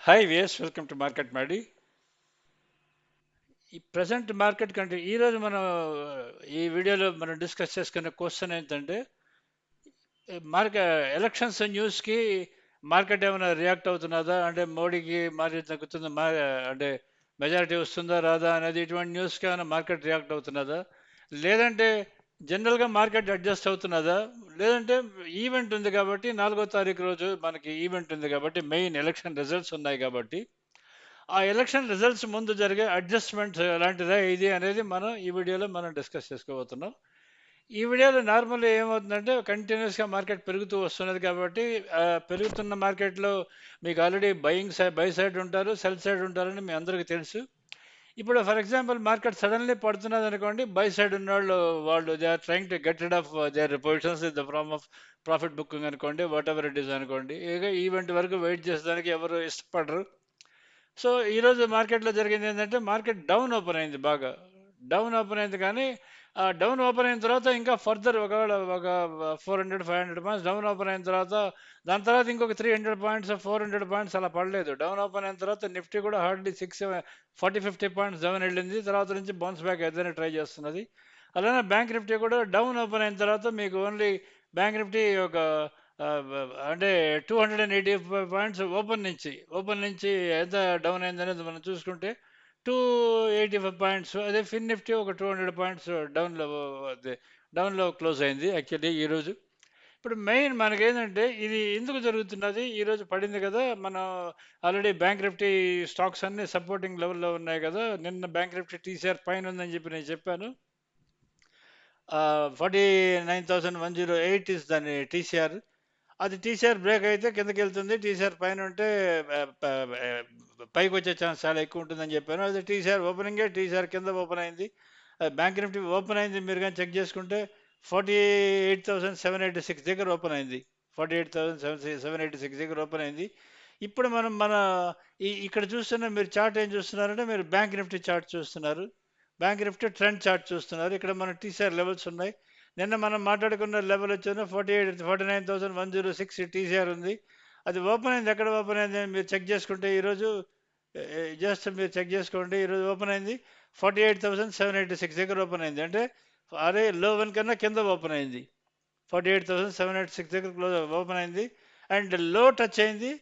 Hi VS welcome to market మాడి ఈ present market కంటే ఈరోజు మనం ఈ వీడియోలో మనం డిస్కస్ చేసుకునే క్వశ్చన్ ఏంటంటే మార్కెట్ ఎలక్షన్స్ న్యూస్కి మార్కెట్ ఏమైనా రియాక్ట్ అవుతున్నదా? అంటే మోడీకి మార్కెట్ తగ్గుతుంది? మా అంటే మెజారిటీ వస్తుందా రాదా? అనేది ఇటువంటి న్యూస్కి ఏమైనా మార్కెట్ రియాక్ట్ అవుతున్నదా? లేదంటే జనరల్గా మార్కెట్ అడ్జస్ట్ అవుతున్నదా? లేదంటే ఈవెంట్ ఉంది కాబట్టి నాలుగో తారీఖు రోజు మనకి ఈవెంట్ ఉంది కాబట్టి మెయిన్ ఎలక్షన్ రిజల్ట్స్ ఉన్నాయి కాబట్టి ఆ ఎలక్షన్ రిజల్ట్స్ ముందు జరిగే అడ్జస్ట్మెంట్ ఎలాంటిదా ఇది అనేది మనం ఈ వీడియోలో మనం డిస్కస్ చేసుకోబోతున్నాం. ఈ వీడియోలో నార్మల్గా ఏమవుతుందంటే కంటిన్యూస్గా మార్కెట్ పెరుగుతూ వస్తున్నది కాబట్టి పెరుగుతున్న మార్కెట్లో మీకు already buying side buy side ఉంటారు సెల్ సైడ్ ఉంటారని మీ అందరికీ తెలుసు. ఇప్పుడు ఫర్ ఎగ్జాంపుల్ మార్కెట్ సడన్లీ పడుతున్నది అనుకోండి బై సైడ్ ఉన్న వాళ్ళు వాళ్ళు they are trying to get rid of their positions in the from of profit booking అనుకోండి వాట్ ఎవర్ ఇట్ ఈస్ అనుకోండి ఇక ఈవెంట్ వరకు వెయిట్ చేసేదానికి ఎవరు ఇష్టపడరు. సో ఈరోజు మార్కెట్లో జరిగింది ఏంటంటే మార్కెట్ డౌన్ ఓపెన్ అయింది బాగా. డౌన్ ఓపెన్ అయింది కానీ డౌన్ ఓపెన్ అయిన తర్వాత ఇంకా ఫర్దర్ ఒకవేళ ఒక four hundred five hundred points down open అయిన తర్వాత దాని తర్వాత ఇంకొక three hundred points four hundred points అలా పడలేదు. డౌన్ ఓపెన్ అయిన తర్వాత నిఫ్టీ కూడా hardly six forty fifty points down వెళ్ళింది. తర్వాత నుంచి బౌన్స్ బ్యాక్ ఏదైనా ట్రై చేస్తున్నది. అలానే బ్యాంక్ నిఫ్టీ కూడా డౌన్ ఓపెన్ అయిన తర్వాత మీకు ఓన్లీ బ్యాంక్ నిఫ్టీ ఒక అంటే two hundred and eighty five points open నుంచి ఓపెన్ నుంచి ఎంత డౌన్ అయింది అనేది మనం చూసుకుంటే టూ ఎయిటీ ఫైవ్ పాయింట్స్ అదే ఫిన్ నిఫ్టీ ఒక టూ హండ్రెడ్ పాయింట్స్ డౌన్లో అదే డౌన్లో క్లోజ్ అయింది యాక్చువల్లీ ఈరోజు ఇప్పుడు మెయిన్ మనకి ఏంటంటే ఇది ఎందుకు జరుగుతున్నది? ఈరోజు పడింది కదా మనం ఆల్రెడీ బ్యాంక్ నిఫ్టీ స్టాక్స్ అన్ని సపోర్టింగ్ లెవెల్లో ఉన్నాయి కదా. నిన్న బ్యాంక్ నిఫ్టీ టీసీఆర్ పైన ఉందని చెప్పి నేను చెప్పాను. Forty nine thousand one zero eight is దాని టీసీఆర్ అది టీసీఆర్ బ్రేక్ అయితే కిందకి వెళ్తుంది. టీసీఆర్ పైన ఉంటే పైకి వచ్చే ఛాన్స్ చాలా ఎక్కువ ఉంటుందని చెప్పాను. అది టీసీఆర్ ఓపెనింగే టీసీఆర్ కింద ఓపెన్ అయింది. బ్యాంక్ నిఫ్టీ ఓపెన్ అయింది మీరు కానీ చెక్ చేసుకుంటే forty eight thousand seven eighty six దగ్గర ఓపెన్ అయింది. Forty eight thousand seven seven eighty six దగ్గర ఓపెన్ అయింది. ఇప్పుడు మనం మన ఈ ఇక్కడ చూస్తున్న మీరు చార్ట్ ఏం చూస్తున్నారంటే మీరు బ్యాంక్ నిఫ్టీ చార్ట్ చూస్తున్నారు. బ్యాంక్ నిఫ్టీ ట్రెండ్ చార్ట్ చూస్తున్నారు. ఇక్కడ మన టీసీఆర్ లెవెల్స్ ఉన్నాయి. నిన్న మనం మాట్లాడుకున్న లెవెల్ వచ్చేది forty eight forty nine thousand one zero six TCR ఉంది. అది ఓపెన్ అయింది. ఎక్కడ ఓపెన్ అయింది అని మీరు చెక్ చేసుకుంటే ఈరోజు జస్ట్ మీరు చెక్ చేసుకోండి. ఈరోజు ఓపెన్ అయింది forty eight thousand seven eighty six దగ్గర ఓపెన్ అయింది? అంటే అదే లో వన్ కన్నా కింద ఓపెన్ అయింది. Forty eight thousand seven eighty six దగ్గర క్లోజ్ ఓపెన్ అయింది. అండ్లో టచ్ అయింది.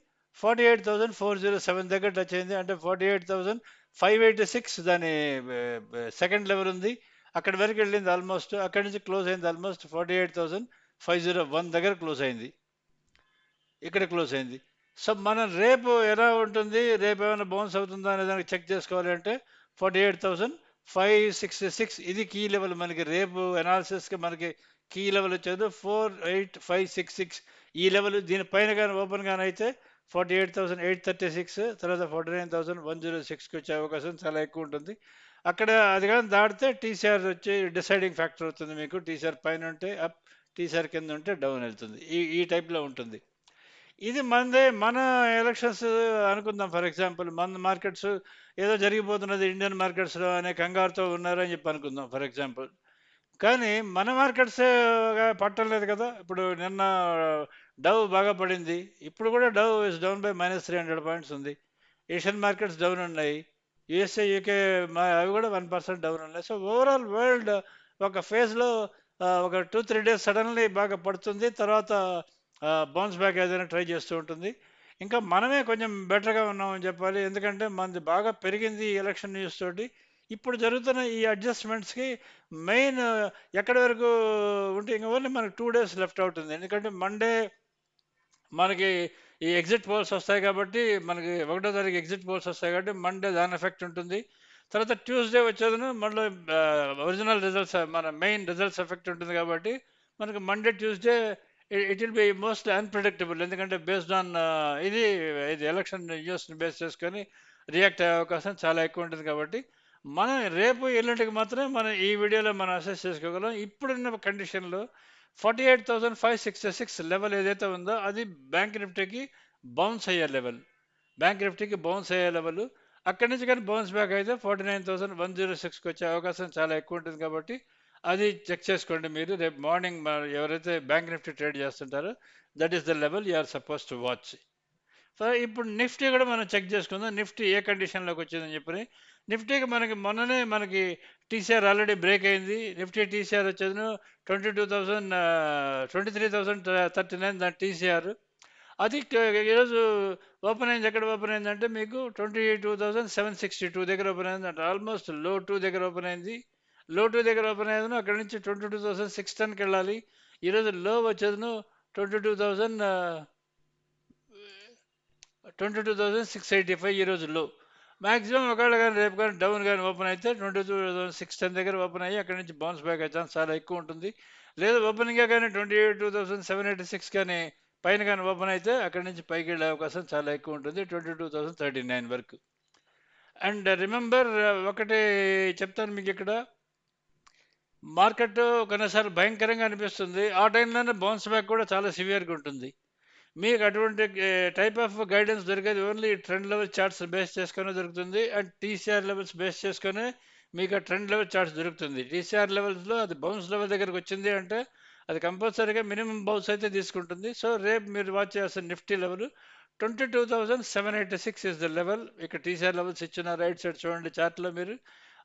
Forty eight thousand four zero seven దగ్గర టచ్ అయింది. అంటే forty eight thousand five eighty six దాని సెకండ్ లెవెల్ ఉంది. అక్కడి వరకు వెళ్ళింది ఆల్మోస్ట్ అక్కడి నుంచి క్లోజ్ అయింది almost forty eight thousand five zero one దగ్గర క్లోజ్ అయింది. ఇక్కడ క్లోజ్ అయింది. సో మనం రేపు ఎలా ఉంటుంది రేపు ఏమైనా బౌన్స్ అవుతుందా అనే దానికి చెక్ చేసుకోవాలి అంటే forty eight thousand five sixty six ఇది కీ లెవెల్ మనకి. రేపు అనాలిసిస్కి మనకి కీ లెవెల్ వచ్చేది four eight five six six ఈ లెవెల్ దీనిపైన కానీ ఓపెన్ కానీ అయితే forty eight thousand eight thirty six తర్వాత forty nine thousand one zero సిక్స్కి వచ్చే అవకాశం చాలా ఎక్కువ ఉంటుంది. అక్కడ అది కానీ దాటితే టీసీఆర్ వచ్చి డిసైడింగ్ ఫ్యాక్టర్ అవుతుంది మీకు. టీసీఆర్ పైన ఉంటే అప్ టీసీఆర్ కింద ఉంటే డౌన్ వెళ్తుంది. ఈ ఈ టైప్లో ఉంటుంది. ఇది మనదే మన ఎలక్షన్స్ అనుకుందాం. ఫర్ ఎగ్జాంపుల్ మన మార్కెట్స్ ఏదో జరిగిపోతున్నది ఇండియన్ మార్కెట్స్లో అనే కంగారుతో ఉన్నారని చెప్పి అనుకుందాం. For example. కానీ మన మార్కెట్స్ పట్టలేదు కదా. ఇప్పుడు నిన్న డవ్ బాగా పడింది. ఇప్పుడు కూడా Dow is down by minus three hundred points ఉంది. ఏషియన్ మార్కెట్స్ డౌన్ ఉన్నాయి. యూఎస్ఏ యూకే అవి కూడా వన్ పర్సెంట్ డౌన్ ఉన్నాయి. సో ఓవరాల్ వరల్డ్ ఒక ఫేజ్లో ఒక టూ త్రీ డేస్ సడన్లీ బాగా పడుతుంది. తర్వాత బౌన్స్ బ్యాక్ ఏదైనా ట్రై చేస్తూ ఉంటుంది. ఇంకా మనమే కొంచెం బెటర్గా ఉన్నామని చెప్పాలి. ఎందుకంటే మనది బాగా పెరిగింది ఈ ఎలక్షన్ న్యూస్ తోటి. ఇప్పుడు జరుగుతున్న ఈ అడ్జస్ట్మెంట్స్కి మెయిన్ ఎక్కడి వరకు ఉంటే ఇంకా ఓన్లీ మనకు టూ డేస్ లెఫ్ట్ అవుతుంది ఎందుకంటే మండే మనకి ఈ ఎగ్జిట్ పోల్స్ వస్తాయి కాబట్టి మనకి ఒకటో తారీఖు ఎగ్జిట్ పోల్స్ వస్తాయి కాబట్టి మండే దాని ఎఫెక్ట్ ఉంటుంది. తర్వాత ట్యూస్డే వచ్చేది మళ్ళీ ఒరిజినల్ రిజల్ట్స్ మన మెయిన్ రిజల్ట్స్ ఎఫెక్ట్ ఉంటుంది కాబట్టి మనకి Monday Tuesday it will be most unpredictable ఎందుకంటే బేస్డ్ ఆన్ ఇది ఇది ఎలక్షన్ న్యూస్ని బేస్ చేసుకొని రియాక్ట్ అయ్యే అవకాశం చాలా ఎక్కువ ఉంటుంది కాబట్టి మనం రేపు ఎల్లుండికి మాత్రమే మనం ఈ వీడియోలో మనం అసెస్ చేసుకోగలం. ఇప్పుడున్న కండిషన్లో forty eight thousand five sixty six level ఏదైతే ఉందో అది బ్యాంక్ నిఫ్టీకి బౌన్స్ అయ్యే లెవెల్ బ్యాంక్ నిఫ్టీకి బౌన్స్ అయ్యే లెవెల్ అక్కడి నుంచి కానీ బౌన్స్ బ్యాక్ అయితే forty nine thousand one zero సిక్స్కి వచ్చే అవకాశం చాలా ఎక్కువ ఉంటుంది కాబట్టి అది చెక్ చేసుకోండి మీరు. రేపు మార్నింగ్ ఎవరైతే bank Nifty trade చేస్తుంటారో that is the level you are suppose to watch so ఇప్పుడు నిఫ్టీ కూడా మనం చెక్ చేసుకుందాం. నిఫ్టీ ఏ కండిషన్లోకి వచ్చిందని చెప్పి నిఫ్టీకి మనకి మొన్ననే మనకి టీసీఆర్ ఆల్రెడీ బ్రేక్ అయింది. నిఫ్టీ టీసీఆర్ వచ్చేది twenty two thousand twenty three thousand thirty nine దాని టీసీఆర్. అది ఈరోజు ఓపెన్ అయింది. ఎక్కడ ఓపెన్ అయిందంటే మీకు twenty two thousand seven sixty two దగ్గర ఓపెన్ అయింది అంటే ఆల్మోస్ట్లో టూ దగ్గర ఓపెన్ అయింది. లో టూ దగ్గర ఓపెన్ అయ్యేదను అక్కడ నుంచి ట్వంటీ టూ థౌసండ్ సిక్స్ టెన్కి వెళ్ళాలి. ఈరోజు లో వచ్చేదను twenty two thousand twenty two thousand six eighty five ఈ రోజుల్లో. మ్యాక్సిమం ఒకవేళ కానీ రేపు కానీ డౌన్ కానీ ఓపెన్ అయితే twenty two thousand six ten దగ్గర ఓపెన్ అయ్యి అక్కడ నుంచి బౌన్స్ బ్యాక్ అయితే చాలా ఎక్కువ ఉంటుంది. లేదా ఓపెనింగ్గా కానీ twenty two thousand seven eighty six కానీ పైన కానీ ఓపెన్ అయితే అక్కడ నుంచి పైకి వెళ్ళే అవకాశం చాలా ఎక్కువ ఉంటుంది twenty two thousand thirty nine వరకు. అండ్ రిమెంబర్ ఒకటి చెప్తాను మీకు ఇక్కడ. మార్కెట్ కొన్నిసార్లు భయంకరంగా అనిపిస్తుంది. ఆ టైంలోనే బౌన్స్ బ్యాక్ కూడా చాలా సివియర్గా ఉంటుంది. మీకు అటువంటి టైప్ ఆఫ్ గైడెన్స్ దొరికేది only trend level charts base చేసుకునే దొరుకుతుంది అండ్ టీసీఆర్ లెవెల్స్ బేస్ చేసుకునే మీకు ఆ ట్రెండ్ లెవెల్ చార్ట్స్ దొరుకుతుంది. టీసీఆర్ లెవెల్స్లో అది బౌన్స్ లెవెల్ దగ్గరకు వచ్చింది అంటే అది కంపల్సరీగా మినిమం బౌన్స్ అయితే తీసుకుంటుంది. సో రేపు మీరు వాచ్ చేయాల్సిన Nifty level twenty two thousand seven eighty six is the level ఇక్కడ టీసీఆర్ లెవెల్స్ ఇచ్చిన రైట్ సైడ్ చూడండి చార్ట్లో మీరు.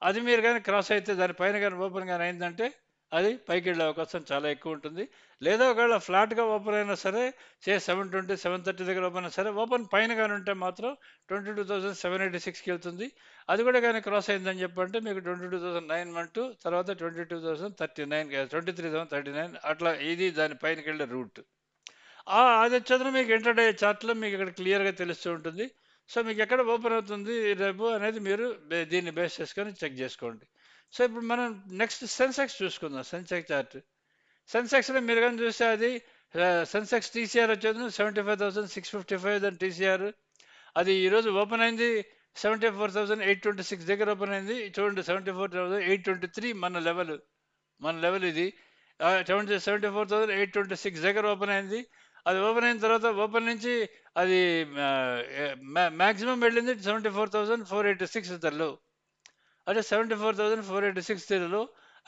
అది మీరు కానీ క్రాస్ అయితే దానిపైన కానీ ఓపెన్ కానీ అయిందంటే అది పైకి వెళ్ళే అవకాశం చాలా ఎక్కువ ఉంటుంది లేదా ఒకవేళ ఫ్లాట్గా ఓపెన్ అయినా సరే say seven twenty seven thirty దగ్గర ఓపెన్ అయినా సరే ఓపెన్ పైన కానీ ఉంటే మాత్రం twenty two thousand seven eighty సిక్స్కి వెళ్తుంది. అది కూడా కానీ క్రాస్ అయిందని చెప్పంటే మీకు twenty two thousand nine one two తర్వాత twenty two thousand thirty nine twenty three thousand thirty nine అట్లా ఇది దాని పైనకి వెళ్ళే రూట్. అది వచ్చేది మీకు ఇంటర్డే చార్ట్లో మీకు ఇక్కడ క్లియర్గా తెలుస్తూ ఉంటుంది. సో మీకు ఎక్కడ ఓపెన్ అవుతుంది రేపు అనేది మీరు దీన్ని బేస్ చేసుకొని చెక్ చేసుకోండి. సో ఇప్పుడు మనం నెక్స్ట్ సెన్సెక్స్ చూసుకుందాం. సెన్సెక్స్ చార్ట్ సెన్సెక్స్లో మీరు కానీ చూస్తే అది సెన్సెక్స్ టీసీఆర్ వచ్చేది seventy five thousand six fifty five దాని టీసీఆర్ అది ఈరోజు ఓపెన్ అయింది seventy four thousand eight twenty six దగ్గర ఓపెన్ అయింది చూడండి seventy four thousand eight twenty three మన లెవెల్ మన లెవెల్ ఇది. Seventy seventy four thousand eight twenty six దగ్గర ఓపెన్ అయింది. అది ఓపెన్ అయిన తర్వాత ఓపెన్ నుంచి అది మ్యాక్సిమం వెళ్ళింది seventy four thousand four eighty సిక్స్లో అంటే seventy four thousand four eighty సిక్స్లో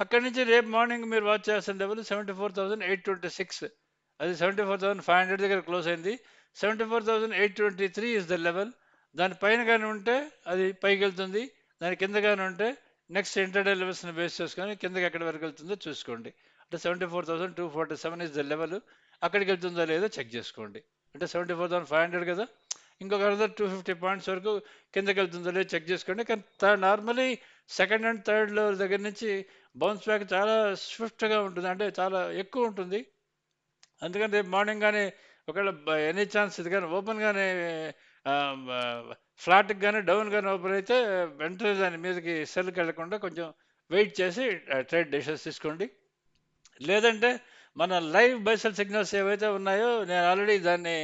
అక్కడి నుంచి రేపు మార్నింగ్ మీరు వాచ్ చేయాల్సిన level seventy four thousand eight twenty six అది seventy four thousand five hundred దగ్గర క్లోజ్ అయింది. Seventy four thousand eight twenty three is the level దాని పైన కానీ ఉంటే అది పైకి వెళ్తుంది. దాని కింద కానీ ఉంటే నెక్స్ట్ ఇంటర్డే లెవెల్స్ని బేస్ చేసుకొని కిందకి ఎక్కడి వరకు వెళ్తుందో చూసుకోండి. అంటే seventy four thousand two forty seven is the level అక్కడికి వెళ్తుందో లేదో చెక్ చేసుకోండి. అంటే seventy four thousand five hundred కదా? ఇంకొక అదర్ టూ ఫిఫ్టీ పాయింట్స్ వరకు కిందకి వెళ్తుందో లేదో చెక్ చేసుకోండి. కానీ third normally second and third level దగ్గర నుంచి బౌన్స్ బ్యాక్ చాలా స్విఫ్ట్గా ఉంటుంది. అంటే చాలా ఎక్కువ ఉంటుంది. అందుకని రేపు మార్నింగ్ కానీ ఒకవేళ ఎనీ ఛాన్స్ ఇది కానీ ఓపెన్ కానీ ఫ్లాట్కి కానీ డౌన్ కానీ ఓపెన్ అయితే వెంటనే దాని మీదకి సెల్కి వెళ్ళకుండా కొంచెం వెయిట్ చేసి ట్రేడ్ డెసిషన్స్ తీసుకోండి. లేదంటే మన లైవ్ బైసల్ సిగ్నల్స్ ఏవైతే ఉన్నాయో నేను ఆల్రెడీ దాన్ని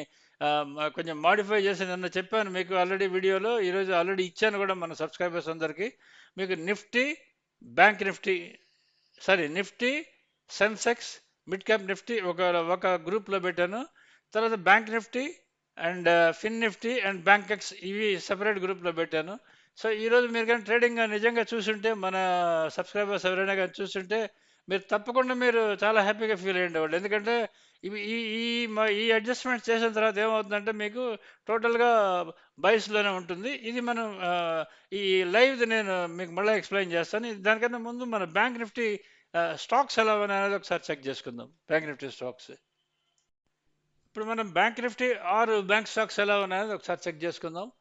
కొంచెం మాడిఫై చేసి నిన్న చెప్పాను మీకు ఆల్రెడీ వీడియోలో ఈరోజు ఆల్రెడీ ఇచ్చాను కూడా మన సబ్స్క్రైబర్స్ అందరికీ. మీకు Nifty bank Nifty sorry Nifty Sensex mid cap Nifty ఒక ఒక గ్రూప్లో పెట్టాను. తర్వాత bank Nifty and Fin Nifty and bank ex ఇవి సెపరేట్ గ్రూప్లో పెట్టాను. సో ఈరోజు మీరు కానీ ట్రేడింగ్ నిజంగా చూసుంటే మన సబ్స్క్రైబర్స్ ఎవరైనా కానీ చూస్తుంటే మీరు తప్పకుండా మీరు చాలా హ్యాపీగా ఫీల్ అయ్యేవాళ్ళు ఎందుకంటే ఇవి ఈ ఈ మ- ఈ అడ్జస్ట్మెంట్ చేసిన తర్వాత ఏమవుతుందంటే మీకు టోటల్గా బైస్లోనే ఉంటుంది. ఇది మనం ఈ లైవ్ నేను మీకు మళ్ళీ ఎక్స్ప్లెయిన్ చేస్తాను. దానికన్నా ముందు మన బ్యాంక్ నిఫ్టీ స్టాక్స్ ఎలా ఉన్నాయి అనేది ఒకసారి చెక్ చేసుకుందాం. Bank Nifty stocks. ఇప్పుడు మనం బ్యాంక్ నిఫ్టీ ఆరు బ్యాంక్ స్టాక్స్ ఎలా ఉన్నాయని ఒకసారి చెక్ చేసుకుందాం.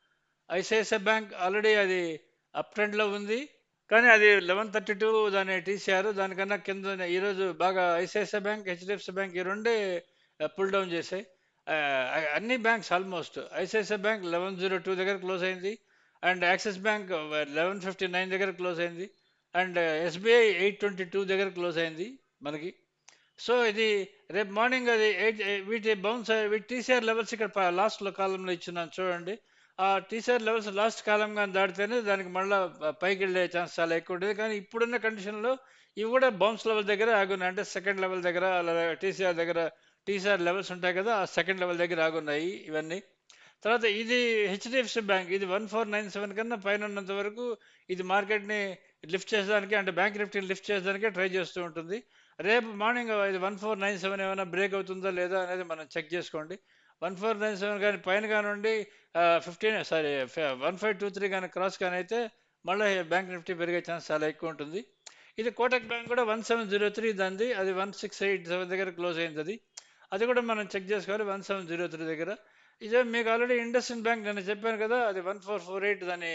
ఐసిఐసిఐ బ్యాంక్ ఆల్రెడీ అది అప్ ట్రెండ్లో ఉంది. కానీ అది లెవెన్ థర్టీ టూ దాన్ని టీసీఆర్ దానికన్నా కింద ఈరోజు బాగా ఐసిఐసిఐ బ్యాంక్ హెచ్డిఎఫ్సి బ్యాంక్ ఈ రెండే పుల్ డౌన్ చేశాయి. అన్ని banks almost ICICI bank eleven zero two దగ్గర క్లోజ్ అయింది. And Axis bank eleven fifty nine దగ్గర క్లోజ్ అయింది. And SBI eight twenty two దగ్గర క్లోజ్ అయింది మనకి. సో ఇది రేపు మార్నింగ్ అది ఎయిట్ వీటి బౌన్స్ వీటి టీసీఆర్ లెవెల్స్ ఇక్కడ లాస్ట్లో కాలంలో ఇచ్చిన చూడండి. ఆ టీసీఆర్ లెవెల్స్ లాస్ట్ కాలం కానీ దాటితేనే దానికి మళ్ళీ పైకి వెళ్ళే ఛాన్స్ చాలా ఎక్కువ ఉంటుంది. కానీ ఇప్పుడున్న కండిషన్లో ఇవి కూడా బౌన్స్ లెవెల్ దగ్గర ఆగున్నాయి. అంటే సెకండ్ లెవెల్ దగ్గర అలా టీసీఆర్ దగ్గర టీసీఆర్ లెవెల్స్ ఉంటాయి కదా ఆ సెకండ్ లెవెల్ దగ్గర ఆగున్నాయి ఇవన్నీ. తర్వాత ఇది హెచ్డిఎఫ్సి బ్యాంక్ ఇది వన్ ఫోర్ నైన్ సెవెన్ కన్నా పైన ఉన్నంత వరకు ఇది మార్కెట్ని లిఫ్ట్ చేసేదానికి అంటే బ్యాంక్ నిఫ్టీని లిఫ్ట్ చేసేదానికే ట్రై చేస్తూ ఉంటుంది. రేపు మార్నింగ్ ఇది వన్ ఫోర్ నైన్ సెవెన్ ఏమైనా బ్రేక్ అవుతుందా లేదా అనేది మనం చెక్ చేసుకోండి. వన్ ఫోర్ నైన్ సెవెన్ కానీ పైన కానివ్వండి fifteen sorry one five two three కానీ క్రాస్ కానీ అయితే మళ్ళీ బ్యాంక్ నిఫ్టీ పెరిగే ఛాన్స్ చాలా ఎక్కువ ఉంటుంది. ఇది కోటక్ బ్యాంక్ కూడా వన్ సెవెన్ జీరో త్రీ దాన్ని అది వన్ సిక్స్ ఎయిట్ సెవెన్ దగ్గర క్లోజ్ అయింది అది అది కూడా మనం చెక్ చేసుకోవాలి వన్ సెవెన్ జీరో త్రీ దగ్గర. ఇదే మీకు ఆల్రెడీ ఇండస్ఇన్ బ్యాంక్ నేను చెప్పాను కదా అది వన్ ఫోర్ ఫోర్ ఎయిట్ దాని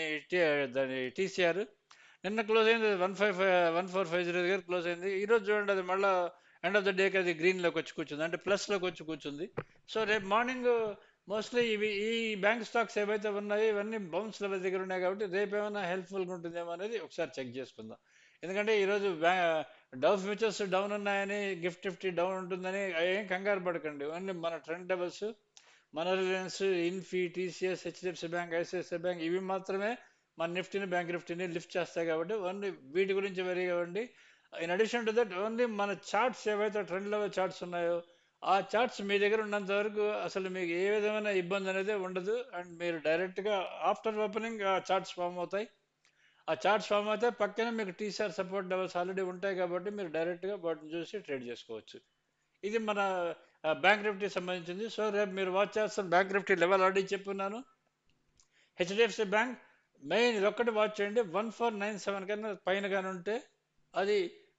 దాని టీసీఆర్. నిన్న క్లోజ్ అయింది one five five one four five zero దగ్గర క్లోజ్ అయింది. ఈరోజు చూడండి అది మళ్ళీ ఎండ్ ఆఫ్ ద డేకి అది గ్రీన్లోకి వచ్చి కూర్చుంది. అంటే ప్లస్లోకి వచ్చి కూర్చుంది. సో రేపు మార్నింగ్ మోస్ట్లీ ఇవి ఈ బ్యాంక్ స్టాక్స్ ఏవైతే ఉన్నాయో ఇవన్నీ బౌన్స్ లెవెల్ దగ్గర ఉన్నాయి కాబట్టి రేపు ఏమైనా హెల్ప్ఫుల్గా ఉంటుందేమో అనేది ఒకసారి చెక్ చేసుకుందాం. ఎందుకంటే ఈరోజు బ్యా డౌ ఫ్యూచర్స్ డౌన్ ఉన్నాయని గిఫ్ట్ ఫిఫ్టీ డౌన్ ఉంటుందని ఏం కంగారు పడకండి. ఓన్లీ మన ట్రెండ్ డబల్స్ మన Reliance Infy TCS HDFC bank ICICI bank ఇవి మాత్రమే మన నిఫ్టీని బ్యాంక్ నిఫ్టీని లిఫ్ట్ చేస్తాయి కాబట్టి ఓన్లీ వీటి గురించి వెరీ కావండి. In addition to that only మన చార్ట్స్ ఏవైతే ట్రెండ్ లెవెల్ చార్ట్స్ ఉన్నాయో ఆ చార్ట్స్ మీ దగ్గర ఉన్నంత వరకు అసలు మీకు ఏ విధమైన ఇబ్బంది అనేది ఉండదు. అండ్ మీరు డైరెక్ట్గా ఆఫ్టర్ ఓపెనింగ్ ఆ చార్ట్స్ ఫామ్ అవుతాయి. ఆ చార్ట్స్ ఫామ్ అయితే పక్కనే మీకు టీసీఆర్ సపోర్ట్ లెవెల్స్ ఆల్రెడీ ఉంటాయి కాబట్టి మీరు డైరెక్ట్గా వాటిని చూసి ట్రేడ్ చేసుకోవచ్చు. ఇది మన బ్యాంక్ నిఫ్టీ సంబంధించింది. సో రేపు మీరు వాచ్ చేస్తున్న బ్యాంక్ నిఫ్టీ లెవెల్ ఆల్రెడీ చెప్పున్నాను. హెచ్డిఎఫ్సి బ్యాంక్ మెయిన్ ఇది ఒక్కటి వాచ్ చేయండి. వన్ ఫోర్ నైన్ సెవెన్ కన్నా పైన కానీ ఉంటే అది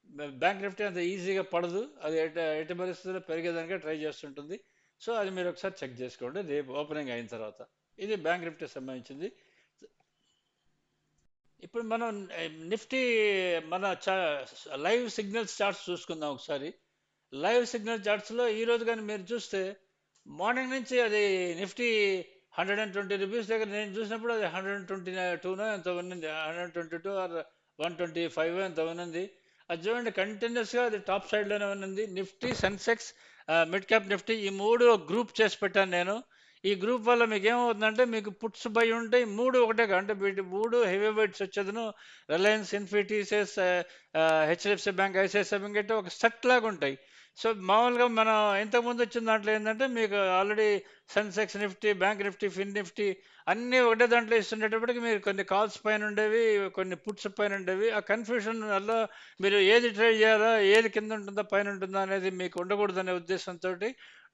బ్యాంక్ నిఫ్టీ అంత ఈజీగా పడదు. అది ఎటు ఎటు పరిస్థితుల్లో పెరిగేదానికే ట్రై చేస్తుంటుంది. సో అది మీరు ఒకసారి చెక్ చేసుకోండి. రేపు ఓపెనింగ్ అయిన తర్వాత. ఇది బ్యాంక్ నిఫ్టీ సంబంధించింది. ఇప్పుడు మనం నిఫ్టీ మన లైవ్ సిగ్నల్స్ చార్ట్స్ చూసుకుందాం ఒకసారి. లైవ్ సిగ్నల్ చార్ట్స్లో ఈరోజు కానీ మీరు చూస్తే మార్నింగ్ నుంచి అది Nifty hundred and twenty rupees దగ్గర నేను చూసినప్పుడు అది హండ్రెడ్ అండ్ ట్వంటీ టూనో ఎంత ఉన్నది. Hundred twenty two or one twenty five ఎంత ఉన్నది. అది చూడండి కంటిన్యూస్గా అది టాప్ సైడ్లోనే ఉన్నది. Nifty Sensex mid cap Nifty ఈ మూడు గ్రూప్ చేసి పెట్టాను నేను. ఈ గ్రూప్ వల్ల మీకు ఏమవుతుందంటే మీకు పుట్స్ బై ఉంటాయి. మూడు ఒకటే అంటే వీటి మూడు heavy weights వచ్చేదను. Reliance Infy TCS HDFC bank ICICI bank అయితే ఒక సెట్ లాగా ఉంటాయి. సో మామూలుగా మనం ఇంతకుముందు వచ్చిన దాంట్లో ఏంటంటే మీకు already Sensex Nifty bank Nifty Fin Nifty అన్నీ ఒకటే దాంట్లో ఇస్తుండేటప్పటికి మీరు కొన్ని కాల్స్ పైన ఉండేవి కొన్ని పుట్స్ పైన ఉండేవి. ఆ కన్ఫ్యూషన్ వల్ల మీరు ఏది ట్రేడ్ చేయాలా ఏది కింద ఉంటుందా పైన ఉంటుందా అనేది మీకు ఉండకూడదనే ఉద్దేశంతో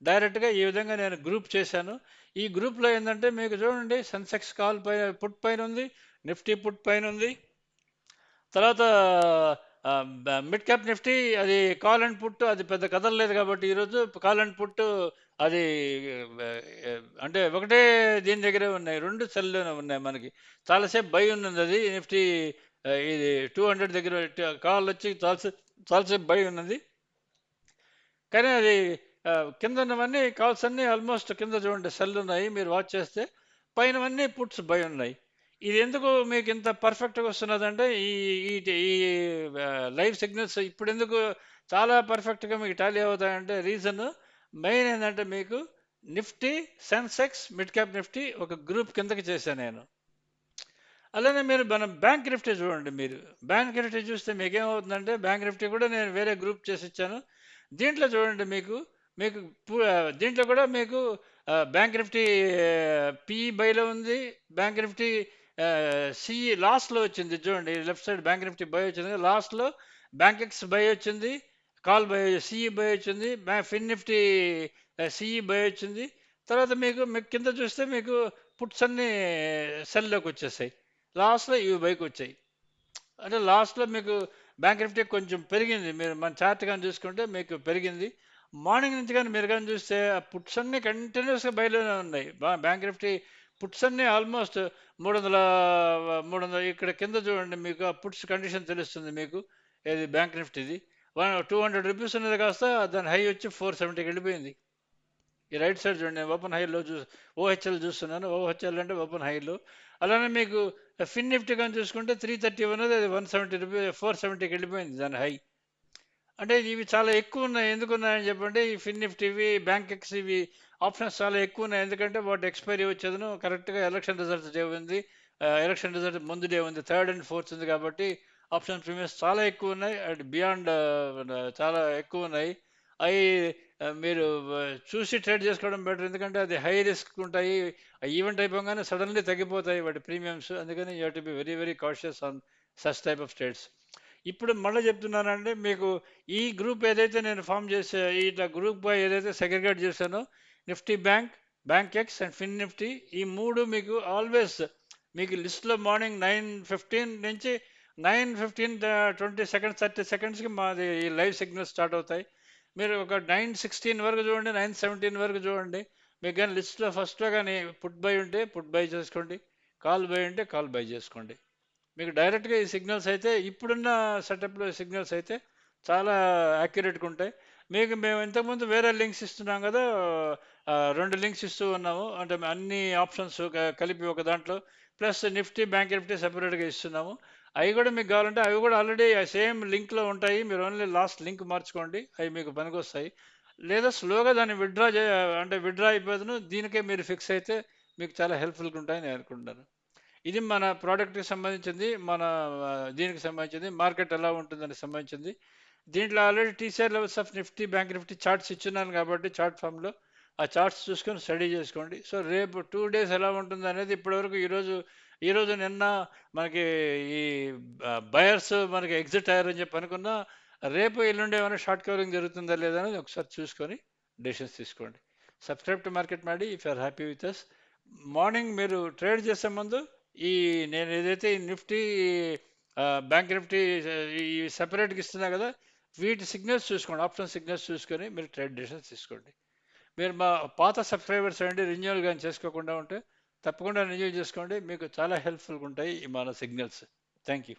డైరెక్ట్గా ఈ విధంగా నేను గ్రూప్ చేశాను. ఈ గ్రూప్లో ఏంటంటే మీకు చూడండి సెన్సెక్స్ కాల్ పైన పుట్ పైన ఉంది నిఫ్టీ పుట్ పైన ఉంది. తర్వాత మిడ్ క్యాప్ నిఫ్టీ అది కాల్ అండ్ పుట్ అది పెద్ద కదలలేదు కాబట్టి ఈరోజు కాల్ అండ్ పుట్ అది uh, uh, అంటే ఒకటే దీని దగ్గరే ఉన్నాయి. రెండు సెల్లోనే ఉన్నాయి మనకి. చాలాసేపు భయ ఉన్నది అది. నిఫ్టీ uh, ఇది టూ హండ్రెడ్ దగ్గర కాల్ వచ్చి చాలాసేపు చాలాసేపు భయ ఉన్నది. కానీ అది కింద ఉన్నవన్నీ కాల్స్ అన్నీ ఆల్మోస్ట్ కింద చూడండి సెల్ ఉన్నాయి మీరు వాచ్ చేస్తే పైనవన్నీ పుట్స్ భయ ఉన్నాయి. ఇది ఎందుకు మీకు ఇంత పర్ఫెక్ట్గా వస్తున్నదంటే ఈ ఈ ఈ లైవ్ సిగ్నల్స్ ఇప్పుడు ఎందుకు చాలా పర్ఫెక్ట్గా మీకు టాలీ అవుతాయంటే రీజన్ మెయిన్ ఏంటంటే మీకు Nifty Sensex mid cap Nifty ఒక గ్రూప్ కిందకి చేశాను నేను. అలానే మీరు మన బ్యాంక్ నిఫ్టీ చూడండి మీరు. బ్యాంక్ నిఫ్టీ చూస్తే మీకు ఏమవుతుందంటే బ్యాంక్ నిఫ్టీ కూడా నేను వేరే గ్రూప్ చేసి ఇచ్చాను. దీంట్లో చూడండి మీకు మీకు దీంట్లో కూడా మీకు బ్యాంక్ నిఫ్టీ పీ బైలో ఉంది. బ్యాంక్ నిఫ్టీ సిఈ లాస్ట్లో వచ్చింది చూడండి left side bank Nifty buy వచ్చింది. లాస్ట్లో బ్యాంక్ ఎక్స్ బై వచ్చింది కాల్ బై సిఈ బై వచ్చింది బ్యా ఫిన్ నిఫ్టీ సిఈ బై వచ్చింది. తర్వాత మీకు మీకు కింద చూస్తే మీకు పుట్స్ అన్ని సెల్లోకి వచ్చేసాయి. లాస్ట్లో ఇవి బైక్ వచ్చాయి. అంటే లాస్ట్లో మీకు బ్యాంక్ నిఫ్టీ కొంచెం పెరిగింది. మీరు మన చార్ట్ కానీ చూసుకుంటే మీకు పెరిగింది. మార్నింగ్ నుంచి కానీ మీరు కానీ చూస్తే ఆ పుట్స్ అన్ని కంటిన్యూస్గా బయలునే ఉన్నాయి. బ్యాంక్ నిఫ్టీ పుట్స్ అన్ని ఆల్మోస్ట్ మూడు వందల మూడు వందల ఇక్కడ కింద చూడండి మీకు ఆ పుట్స్ కండిషన్ తెలుస్తుంది మీకు ఏది బ్యాంక్ నిఫ్టీది వన్ టూ హండ్రెడ్ రూపీస్ ఉన్నది కాస్త దాని హై వచ్చి ఫోర్ సెవెంటీకి వెళ్ళిపోయింది. ఈ రైట్ సైడ్ చూడండి ఓపెన్ హైలో చూ ఓహెచ్ఎల్ చూస్తున్నాను ఓహెచ్ఎల్ అంటే ఓపెన్ హైలో. అలానే మీకు ఫిన్ నిఫ్టీ కానీ చూసుకుంటే త్రీ థర్టీ ఉన్నది అది వన్ సెవెంటీ రూపీ ఫోర్ సెవెంటీకి వెళ్ళిపోయింది దాని హై. అంటే ఇవి చాలా ఎక్కువ ఉన్నాయి ఎందుకు ఉన్నాయని చెప్పంటే ఈ ఫిన్ నిఫ్టీ ఇవి బ్యాంక్ ఎక్స్ ఇవి ఆప్షన్స్ చాలా ఎక్కువ ఉన్నాయి ఎందుకంటే వాటి ఎక్స్పైరీ వచ్చేదను కరెక్ట్గా ఎలక్షన్ రిజల్ట్స్ డే ఉంది. ఎలక్షన్ రిజల్ట్ ముందు డే ఉంది. థర్డ్ అండ్ ఫోర్త్ ఉంది కాబట్టి ఆప్షన్ ప్రీమియర్స్ చాలా ఎక్కువ ఉన్నాయి అండ్ బియాండ్ చాలా ఎక్కువ ఉన్నాయి అవి మీరు చూసి ట్రేడ్ చేసుకోవడం బెటర్. ఎందుకంటే అది హై రిస్క్ ఉంటాయి. ఈవెంట్ అయిపోగానే సడన్లీ తగ్గిపోతాయి వాటి ప్రీమియమ్స్. అందుకని you to be very very cautious on such type of states ఇప్పుడు మళ్ళీ చెప్తున్నానంటే మీకు ఈ గ్రూప్ ఏదైతే నేను ఫామ్ చేసే ఇట్లా గ్రూప్ బై ఏదైతే సెగ్రిగేట్ చేశానో Nifty bank bank ex and Fin Nifty ఈ మూడు మీకు ఆల్వేస్ మీకు లిస్ట్లో మార్నింగ్ నైన్ ఫిఫ్టీన్ నుంచి nine fifteen twenty seconds thirty సెకండ్స్కి మాది ఈ లైవ్ సిగ్నల్ స్టార్ట్ అవుతాయి. మీరు ఒక నైన్ సిక్స్టీన్ వరకు చూడండి నైన్ సెవెంటీన్ వరకు చూడండి. మీకు కానీ లిస్ట్లో ఫస్ట్లో కానీ పుట్ బై ఉంటే పుట్ బై చేసుకోండి. కాల్ బై ఉంటే కాల్ బై చేసుకోండి. మీకు డైరెక్ట్గా ఈ సిగ్నల్స్ అయితే ఇప్పుడున్న సెటప్లో సిగ్నల్స్ అయితే చాలా యాక్యురేట్గా ఉంటాయి. మీకు మేము ఇంతకుముందు వేరే లింక్స్ ఇస్తున్నాం కదా రెండు లింక్స్ ఇస్తూ ఉన్నాము. అంటే అన్ని ఆప్షన్స్ కలిపి ఒక దాంట్లో ప్లస్ నిఫ్టీ బ్యాంక్ నిఫ్టీ సపరేట్గా ఇస్తున్నాము. అవి కూడా మీకు కావాలంటే అవి కూడా ఆల్రెడీ సేమ్ లింక్లో ఉంటాయి. మీరు ఓన్లీ లాస్ట్ లింక్ మార్చుకోండి. అవి మీకు పనికొస్తాయి. లేదా స్లోగా దాన్ని విత్డ్రా చే అంటే విత్డ్రా అయిపోతును దీనికే మీరు ఫిక్స్ అయితే మీకు చాలా హెల్ప్ఫుల్గా ఉంటాయని నేను అనుకుంటున్నాను. ఇది మన ప్రోడక్ట్కి సంబంధించింది మన దీనికి సంబంధించింది మార్కెట్ ఎలా ఉంటుందని సంబంధించింది. దీంట్లో already TCR levels of Nifty bank Nifty charts ఇచ్చున్నాను కాబట్టి చార్ట్ ఫామ్లో ఆ చార్ట్స్ చూసుకొని స్టడీ చేసుకోండి. సో రేపు టూ డేస్ ఎలా ఉంటుంది అనేది ఇప్పటివరకు ఈరోజు ఈరోజు నిన్న మనకి ఈ బయర్స్ మనకి ఎగ్జిట్ అయ్యారని చెప్పి అనుకున్నా రేపు ఎల్లుండి ఏమైనా షార్ట్ కవరింగ్ జరుగుతుందా లేదా అనేది ఒకసారి చూసుకొని డెసిషన్స్ తీసుకోండి. సబ్స్క్రైబ్ టు మార్కెట్ మాడి if are happy with us morning మీరు ట్రేడ్ చేసే ముందు ఈ నేను ఏదైతే ఈ నిఫ్టీ బ్యాంక్ నిఫ్టీ ఈ సెపరేట్గా ఇస్తున్నా కదా వీటి సిగ్నల్స్ చూసుకోండి. ఆప్షన్ సిగ్నల్స్ చూసుకొని మీరు ట్రేడ్ డెసిషన్స్ తీసుకోండి. మీరు మా పాత సబ్స్క్రైబర్స్ అండి రిన్యూవల్ కానీ చేసుకోకుండా ఉంటే తప్పకుండా రిన్యూ చేసుకోండి. మీకు చాలా హెల్ప్ఫుల్గా ఉంటాయి ఈ మన సిగ్నల్స్. Thank you